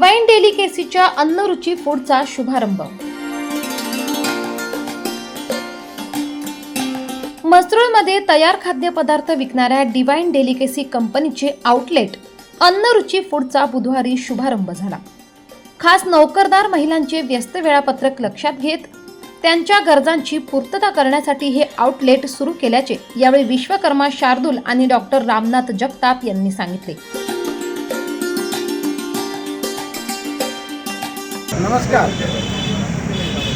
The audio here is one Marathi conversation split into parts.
डेलिकेसीच्या अन्नरुची फूडचा शुभारंभ. मसरूळमध्ये तयार खाद्यपदार्थ विकणाऱ्या डिवाइन डेलिकेसी कंपनीचे आउटलेट अन्नरुची फूडचा बुधवारी शुभारंभ झाला. खास नोकरदार महिलांचे व्यस्त वेळापत्रक लक्षात घेत त्यांच्या गरजांची पूर्तता करण्यासाठी हे आउटलेट सुरू केल्याचे यावेळी विश्वकर्मा शार्दूल आणि डॉक्टर रामनाथ जगताप यांनी सांगितले. नमस्कार.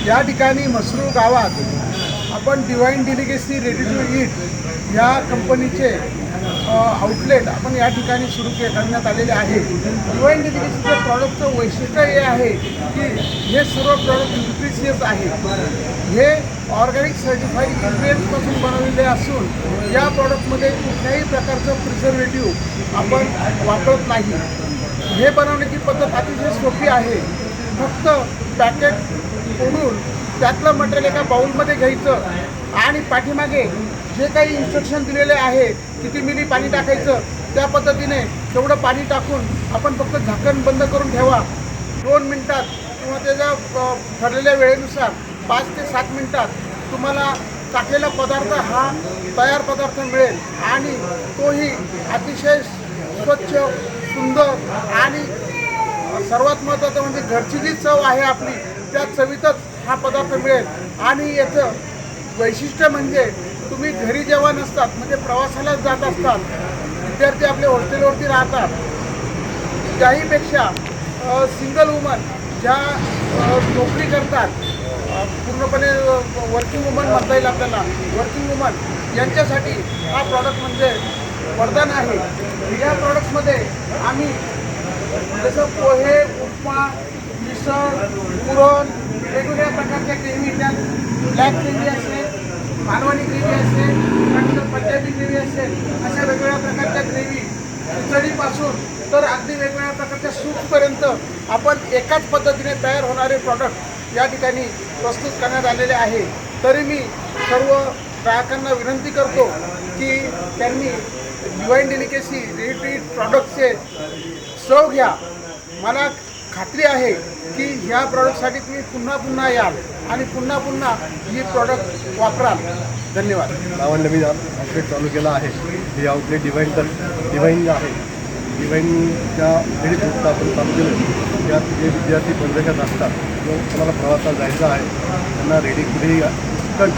या ठिकाणी मसरूळ गावात आपण divine delicacy ready to eat या कंपनीचे आउटलेट आपण या ठिकाणी सुरू के करण्यात आलेले आहे. डिवाईन डिलिगेसीच्या प्रॉडक्टचं वैशिष्ट्य हे आहे की हे सर्व प्रॉडक्ट न्यूट्रिशियस आहे हे ऑर्गॅनिक सर्टिफाईड इन्ग्रेडियंट्सपासून बनवलेले असून या प्रॉडक्टमध्ये कुठल्याही प्रकारचं प्रिझर्वेटिव्ह आपण वापरत नाही. हे बनवण्याची पद्धत अतिशय सोपी आहे. फक्त पॅकेट फोडून त्यातलं मटेरियल एका बाउलमध्ये घ्यायचं आणि पाठीमागे जे काही इन्स्ट्रक्शन दिलेले आहे किती मिली पाणी टाकायचं त्या पद्धतीने तेवढं पाणी टाकून आपण फक्त झाकण बंद करून ठेवा. दोन मिनटात किंवा त्याच्या ठरलेल्या वेळेनुसार पाच ते सात मिनटात तुम्हाला टाकलेला पदार्थ हा तयार पदार्थ मिळेल आणि तोही अतिशय स्वच्छ सुंदर आणि सर्वात महत्त्वाचं म्हणजे घरची जी चव आहे आपली त्या चवीतच हा पदार्थ मिळेल. आणि याचं वैशिष्ट्य म्हणजे तुम्ही घरी जेव्हा नसतात म्हणजे प्रवासाला जात असतात विद्यार्थी आपले हॉस्टेलवरती राहतात त्याहीपेक्षा सिंगल वुमन ज्या नोकरी करतात पूर्णपणे वर्किंग वुमन म्हणता येईल आपल्याला वर्किंग वुमन यांच्यासाठी हा प्रॉडक्ट म्हणजे वरदान आहे. या प्रॉडक्टमध्ये आम्ही जसं पोहे उपमा मिसळ पुरण वेगवेगळ्या प्रकारच्या ग्रेव्ही त्यात ब्लॅक ग्रेव्ही असेल मालवणी ग्रेव्ही असेल त्यानंतर पंजाबी ग्रेव्ही असेल अशा वेगवेगळ्या प्रकारच्या ग्रेव्ही खिचडीपासून तर अगदी वेगवेगळ्या प्रकारच्या सूपपर्यंत आपण एकाच पद्धतीने तयार होणारे प्रॉडक्ट या ठिकाणी प्रस्तुत करण्यात आलेले आहे. तरी मी सर्व ग्राहकांना विनंती करतो की त्यांनी डिवाईन डेलिकेसी रेडी प्रॉडक्टचे चव घ्या. मला खात्री आहे की ह्या प्रॉडक्टसाठी तुम्ही पुन्हा पुन्हा याल आणि पुन्हा पुन्हा ही प्रॉडक्ट वापराल. धन्यवाद. नावाने नवीन आउटलेट चालू केलं आहे. हे आउटलेट डिवाईन तर डिवाईन आहे. डिवाईनच्या रेडी फूडचं आपण चालू केलं. त्यात जे विद्यार्थी बंधकात असतात किंवा तुम्हाला प्रवासात जायचं आहे त्यांना रेडी कुठेही कट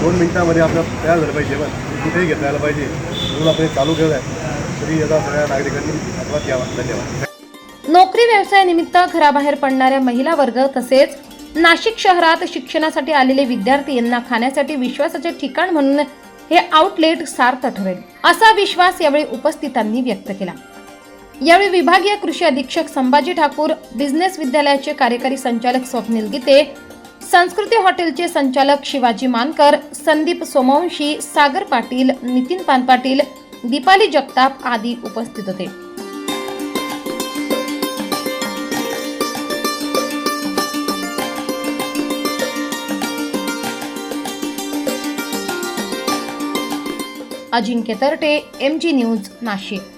दोन मिनटामध्ये आपलं तयार झालं पाहिजे. पण कुठेही घेता यायला पाहिजे. म्हणून आपण चालू केलं आहे तरी याचा सगळ्या नागरिकांनी. घ्यावा धन्यवाद नोकरी व्यवसायानिमित्त घराबाहेर पडणाऱ्या महिला वर्ग तसेच नाशिक शहरात शिक्षणासाठी आलेले विद्यार्थी यांना खाण्यासाठी विश्वासाचे ठिकाण म्हणून हे आउटलेट सार्थ ठरेल असा विश्वास यावेळी उपस्थितांनी व्यक्त केला. यावेळी विभागीय कृषी अधीक्षक संभाजी ठाकूर बिझनेस विद्यालयाचे कार्यकारी संचालक स्वप्नील गीते संस्कृती हॉटेलचे संचालक शिवाजी मानकर संदीप सोमवंशी सागर पाटील नितीन पानपाटील दीपाली जगताप आदी उपस्थित होते. Ajinkya Tarate M G news Nashik.